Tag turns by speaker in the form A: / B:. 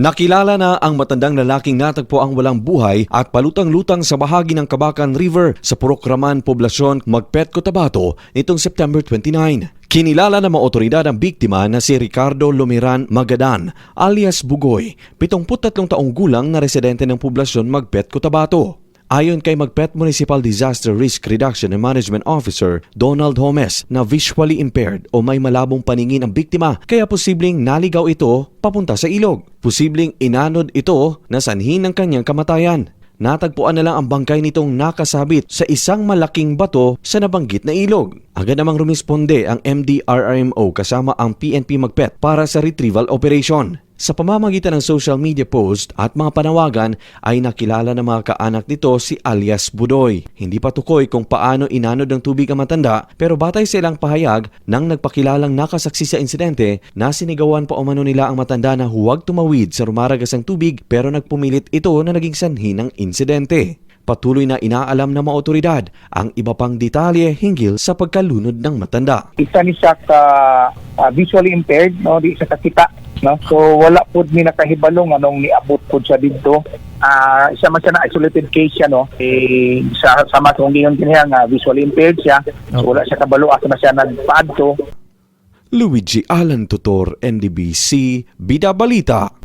A: Nakilala na ang matandang lalaking natagpo ang walang buhay at palutang-lutang sa bahagi ng Kabakan River sa Purokraman, Poblasyon, Magpet, Cotabato nitong September 29. Kinilala ng mga ang biktima na si Ricardo Lumiran Magadan alias Bugoy, 73 taong gulang na residente ng Poblasyon, Magpet, Cotabato. Ayon kay Magpet Municipal Disaster Risk Reduction and Management Officer Donald Homes na visually impaired o may malabong paningin ang biktima kaya posibleng naligaw ito papunta sa ilog. Posibleng inanod ito na sanhin ng kanyang kamatayan. Natagpuan na lang ang bangkay nitong nakasabit sa isang malaking bato sa nabanggit na ilog. Agad namang rumisponde ang MDRRMO kasama ang PNP Magpet para sa retrieval operation. Sa pamamagitan ng social media post at mga panawagan ay nakilala ng mga kaanak nito si alias Budoy. Hindi pa tukoy kung paano inanod ng tubig ang matanda pero batay sa ilang pahayag nang nagpakilalang nakasaksi sa insidente na sinigawan pa umano nila ang matanda na huwag tumawid sa rumaragas ng tubig pero nagpumilit ito na naging sanhi ng insidente. Patuloy na inaalam ng mga otoridad ang iba pang detalye hinggil sa pagkalunod ng matanda.
B: isa ni siya ka ah, visually impaired no? Di siya kakita no? So wala pud mi nakahibalong anong niabot pud siya didto ah isa man siya na isolated case siya no? Eh sa sama sa ngingon kiniya nga visually impaired siya. So wala siya kabalo asa na siya nagpaadto.
A: Luigi Alan Tutor, NDBC, Bida Balita.